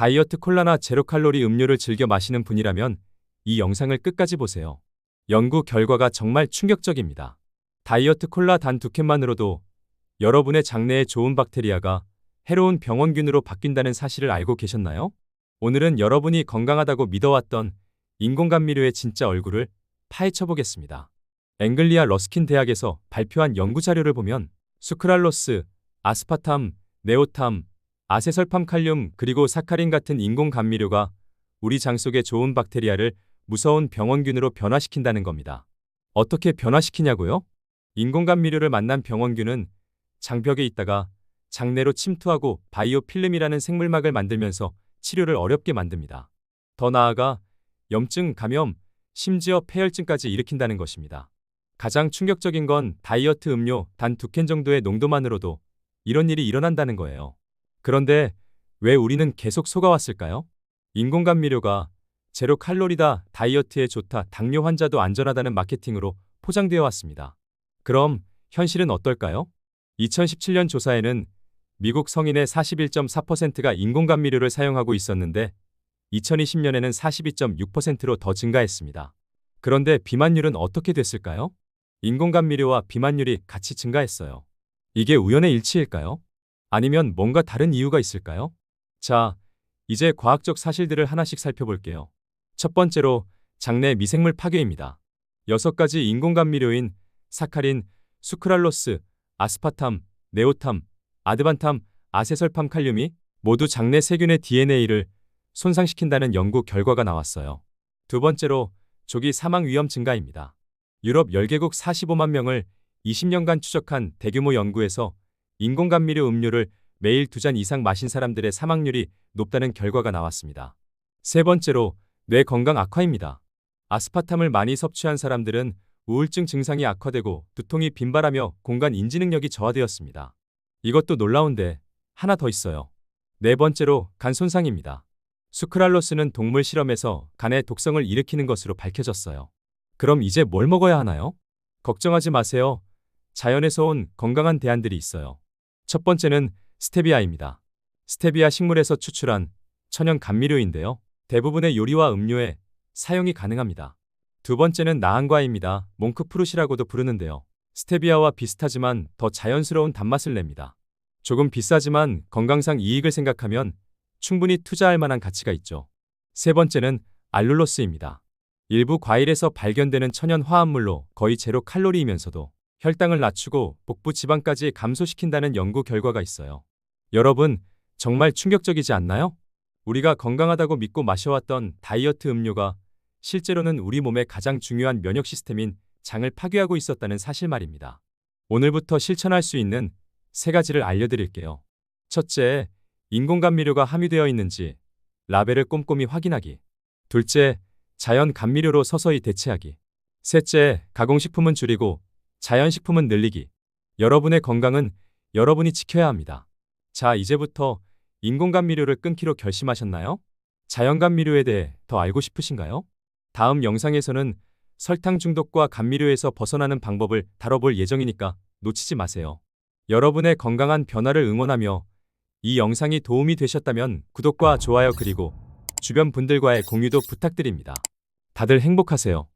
다이어트 콜라나 제로 칼로리 음료를 즐겨 마시는 분이라면 이 영상을 끝까지 보세요. 연구 결과가 정말 충격적입니다. 다이어트 콜라 단 두 캔만으로도 여러분의 장내에 좋은 박테리아가 해로운 병원균으로 바뀐다는 사실을 알고 계셨나요? 오늘은 여러분이 건강하다고 믿어왔던 인공감미료의 진짜 얼굴을 파헤쳐 보겠습니다. 앵글리아 러스킨 대학에서 발표한 연구 자료를 보면 수크랄로스, 아스파탐, 네오탐, 아세설팜 칼륨 그리고 사카린 같은 인공 감미료가 우리 장 속의 좋은 박테리아를 무서운 병원균으로 변화시킨다는 겁니다. 어떻게 변화시키냐고요? 인공 감미료를 만난 병원균은 장벽에 있다가 장내로 침투하고 바이오 필름이라는 생물막을 만들면서 치료를 어렵게 만듭니다. 더 나아가 염증, 감염, 심지어 폐혈증까지 일으킨다는 것입니다. 가장 충격적인 건 다이어트 음료 단 두 캔 정도의 농도만으로도 이런 일이 일어난다는 거예요. 그런데 왜 우리는 계속 속아왔을까요? 인공감 미료가 제로 칼로리다, 다이어트에 좋다, 당뇨 환자도 안전하다는 마케팅으로 포장되어 왔습니다. 그럼 현실은 어떨까요? 2017년 조사에는 미국 성인의 41.4%가 인공감 미료를 사용하고 있었는데 2020년에는 42.6%로 더 증가했습니다. 그런데 비만율은 어떻게 됐을까요? 인공감 미료와 비만율이 같이 증가했어요. 이게 우연의 일치일까요? 아니면 뭔가 다른 이유가 있을까요? 자, 이제 과학적 사실들을 하나씩 살펴볼게요. 첫 번째로 장내 미생물 파괴입니다. 여섯 가지 인공감 미료인 사카린, 수크랄로스, 아스파탐, 네오탐, 아드반탐, 아세설팜 칼륨이 모두 장내 세균의 DNA를 손상시킨다는 연구 결과가 나왔어요. 두 번째로 조기 사망 위험 증가입니다. 유럽 10개국 45만 명을 20년간 추적한 대규모 연구에서 인공감미료 음료를 매일 두 잔 이상 마신 사람들의 사망률이 높다는 결과가 나왔습니다. 세 번째로 뇌 건강 악화입니다. 아스파탐을 많이 섭취한 사람들은 우울증 증상이 악화되고 두통이 빈발하며 공간 인지 능력이 저하되었습니다. 이것도 놀라운데 하나 더 있어요. 네 번째로 간 손상입니다. 수크랄로스는 동물 실험에서 간의 독성을 일으키는 것으로 밝혀졌어요. 그럼 이제 뭘 먹어야 하나요? 걱정하지 마세요. 자연에서 온 건강한 대안들이 있어요. 첫 번째는 스테비아입니다. 스테비아 식물에서 추출한 천연 감미료인데요. 대부분의 요리와 음료에 사용이 가능합니다. 두 번째는 나한과입니다. 몽크프루시라고도 부르는데요. 스테비아와 비슷하지만 더 자연스러운 단맛을 냅니다. 조금 비싸지만 건강상 이익을 생각하면 충분히 투자할 만한 가치가 있죠. 세 번째는 알룰로스입니다. 일부 과일에서 발견되는 천연 화합물로 거의 제로 칼로리이면서도 혈당을 낮추고 복부 지방까지 감소시킨다는 연구 결과가 있어요. 여러분, 정말 충격적이지 않나요? 우리가 건강하다고 믿고 마셔왔던 다이어트 음료가 실제로는 우리 몸의 가장 중요한 면역 시스템인 장을 파괴하고 있었다는 사실 말입니다. 오늘부터 실천할 수 있는 세 가지를 알려드릴게요. 첫째, 인공감미료가 함유되어 있는지 라벨을 꼼꼼히 확인하기. 둘째, 자연 감미료로 서서히 대체하기. 셋째, 가공식품은 줄이고 자연식품은 늘리기. 여러분의 건강은 여러분이 지켜야 합니다. 자, 이제부터 인공감미료를 끊기로 결심하셨나요? 자연감미료에 대해 더 알고 싶으신가요? 다음 영상에서는 설탕 중독과 감미료에서 벗어나는 방법을 다뤄볼 예정이니까 놓치지 마세요. 여러분의 건강한 변화를 응원하며 이 영상이 도움이 되셨다면 구독과 좋아요 그리고 주변 분들과의 공유도 부탁드립니다. 다들 행복하세요.